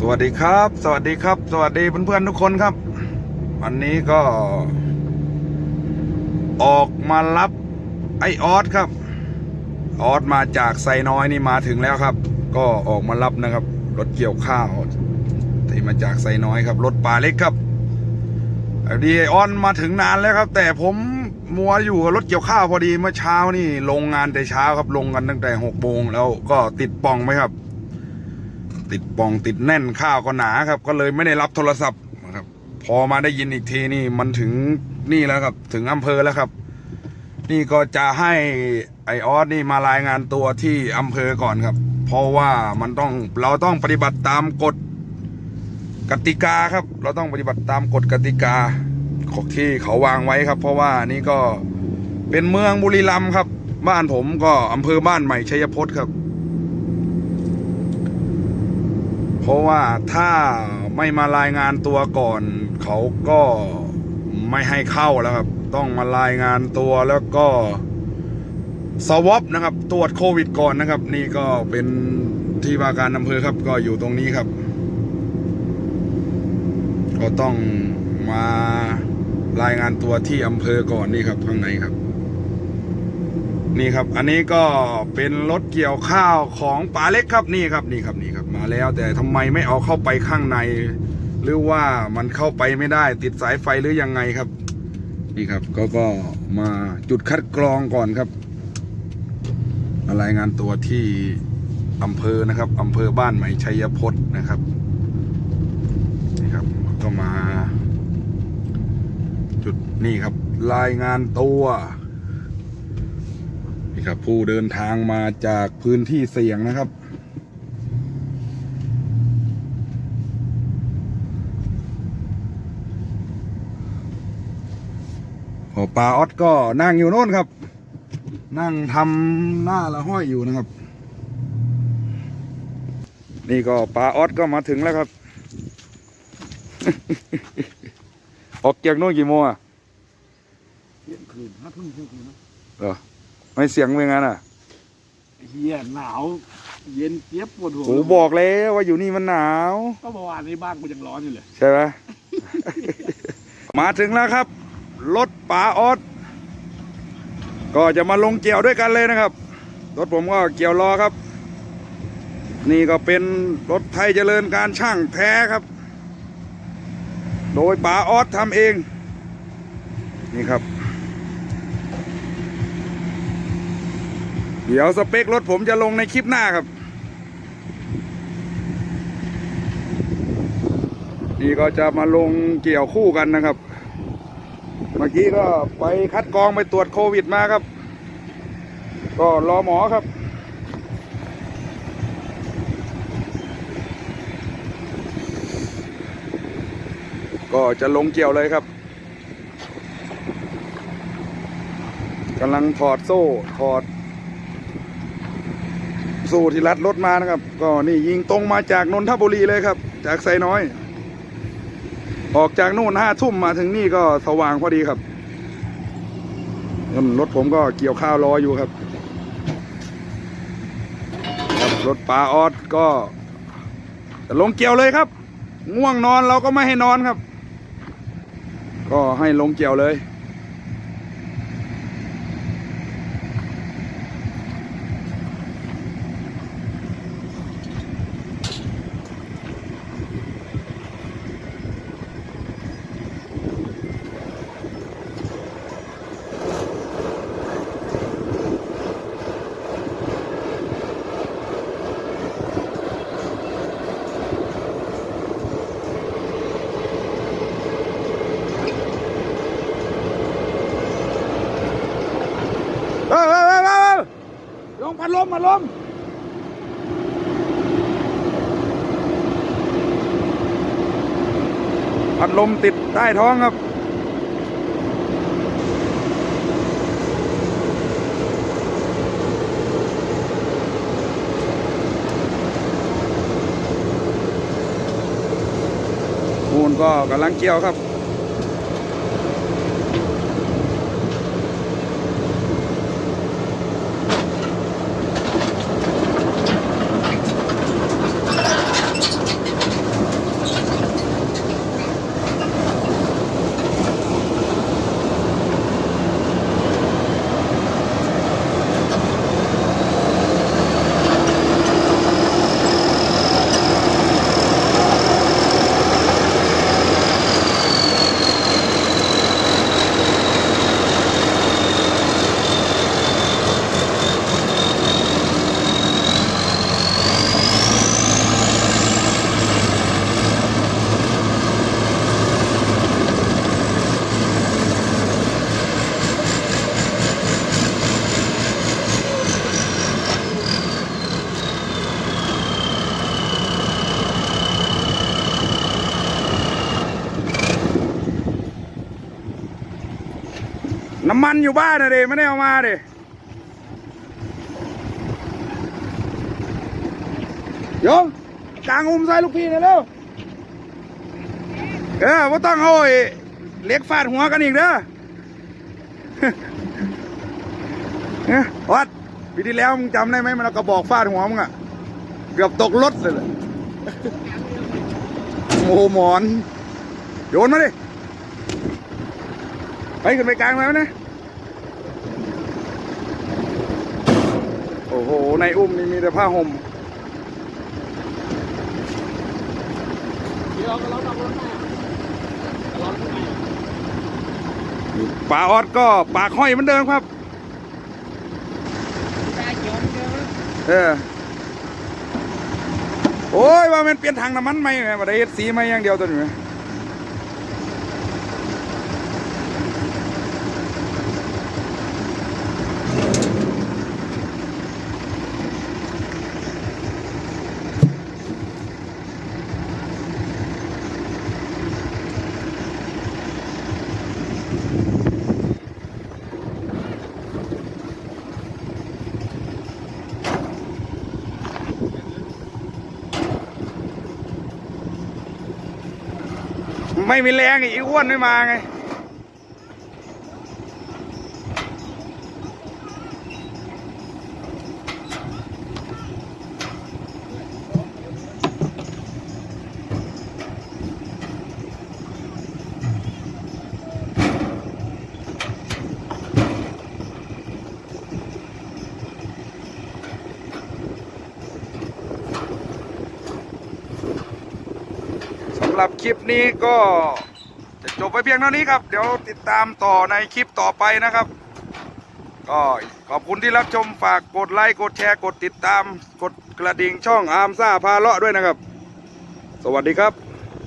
สวัสดีครับ สวัสดีครับ สวัสดีเพื่อนๆทุกคนครับ วันนี้ก็ ออกมารับไอออสครับ ออสมาจากไซน้อยนี่มาถึงแล้วครับ ก็ออกมารับนะครับ รถเกี่ยวข้าวที่มาจากไซน้อยครับ รถป่าเล็กครับดีไอออนมาถึงนานแล้วครับ แต่ผมมัวอยู่กับรถเกี่ยวข้าวพอดีเมื่อเช้านี่ ลงงานแต่เช้าครับลงกันตั้งแต่หกโมงแล้วก็ติดป่องไหมครับ ติดปองติดแน่นข้าวก็หนาครับ ก็เลยไม่ได้รับโทรศัพท์ครับ พอมาได้ยินอีกทีนี่มันถึงนี่แล้วครับ ถึงอำเภอแล้วครับ นี่ก็จะให้ไอออสนี่มารายงานตัวที่อำเภอก่อนครับ เพราะว่ามันต้องเราต้องปฏิบัติตามกฎกติกาครับ เราต้องปฏิบัติตามกฎกติกาของที่เขาวางไว้ครับ เพราะว่านี่ก็เป็นเมืองบุรีรัมย์ครับ บ้านผมก็อำเภอบ้านใหม่ชัยพจน์ครับ เพราะว่าถ้าไม่มารายงานตัวก่อน เขาก็ไม่ให้เข้าแล้วครับ ต้องมารายงานตัวแล้วก็สวอปนะครับ ตรวจโควิดก่อนนะครับ นี่ก็เป็นที่ว่าการอำเภอครับก็อยู่ตรงนี้ครับ ก็ต้องมารายงานตัวที่อำเภอก่อนนี่ครับข้างในครับ นี่ครับ อันนี้ก็เป็นรถเกี่ยวข้าวของป๋าเล็กครับนี่ครับนี่ครับนี่ครับมาแล้ว แต่ทำไมไม่เอาเข้าไปข้างใน หรือว่ามันเข้าไปไม่ได้ ติดสายไฟหรือยังไงครับ นี่ครับก็ก็มาจุดคัดกรองก่อนครับรายงานตัวที่อำเภอนะครับอำเภอบ้านใหม่ชัยพจน์นะครับนี่ครับก็มา จุดนี่ครับ รายงานตัว ครับ ผู้เดินทางมาจากพื้นที่เสี่ยงนะครับโอ้ปลาออดก็นั่งอยู่โน่นครับ นั่งทำหน้าละห้อยอยู่นะครับ นี่ก็ปลาออดก็มาถึงแล้วครับ ออกจากโน่นกี่โมงอะเที่ยงคืนห้าทุ่มเที่ยงคืนนะเหรอ ไม่เสียงเป็นไงนอะเฮียหนาว เย็นเจี๊ยบปวดหัวโอ้บอกแล้วว่าอยู่นี่มันหนาว ก็เมื่อวานนี้บ้านกูยังร้อนอยู่เลย ใช่ไหม มาถึงแล้วครับ รถป๋าออสก็จะมาลงเกี่ยวด้วยกันเลยนะครับ รถผมก็เกี่ยวรอครับ นี่ก็เป็นรถไทยเจริญการช่างแท้ครับ โดยป๋าออสทำเอง นี่ครับ เดี๋ยวสเปครถผมจะลงในคลิปหน้าครับ นี่ก็จะมาลงเกี่ยวคู่กันนะครับ เมื่อกี้ก็ไปคัดกรองไปตรวจโควิดมาครับ ก็รอหมอครับก็จะลงเกี่ยวเลยครับกำลังถอดโซ่ถอด โซ่ที่รัดรถมานะครับ ก็นี่ยิงตรงมาจากนนทบุรีเลยครับ จากไซน้อย ออกจากนู่นห้าทุ่มมาถึงนี่ก็สว่างพอดีครับรถผมก็เกี่ยวข้าวรออยู่ครับครับรถปลาออดก็จะลงเกี่ยวเลยครับ ง่วงนอนเราก็ไม่ให้นอนครับ ก็ให้ลงเกี่ยวเลย เอ้ยเอ้ยเอ้ยเอ้ยล งพัดลมมพัดลมติดใต้ท้องครับ มูลก็กำลังเกี่ยวครับ น้ำมันอยู่บ้านนะเดไม่ได้เอามาเดโยมกลางอุ้มใส่ลูกพี่น่อยเร็วเออว่าต้องเอาเล็กฟาดหัวกันอีกเด้อเนี่ยวัดปีที่แล้วมึงจำได้ไหมมันเอากระบอกฟาดหัวมึงอะเกือบตกรถเลยโอ้หมอน โยนมาดิ ไปขึ้นไปกลางแล้วนะ โอ้โห ในอุ้มนี่มีแต่ผ้าห่มเดี๋ยวก็ร้องรถแม่ร้องรถแม่ปลาออดก็ปากห้อยเหมือนเดิมครับเออโอ้ยว่ามันเปลี่ยนทางน้ำมันไหมแม่บ่ได้สีไหมอย่างเดียวตัวนี้ ไม่มีแรงอีกอ้วนไม่มาไงำหรับคลิปนี้ก็จะจบไปเพียงเท่านี้ครับ เดี๋ยวติดตามต่อในคลิปต่อไปนะครับ ก็ขอบคุณที่รับชมฝากกดไลค์กดแชร์กดติดตาม กดกระดิ่งช่องอาร์มซ่าพาเลาะด้วยนะครับ สวัสดีครับ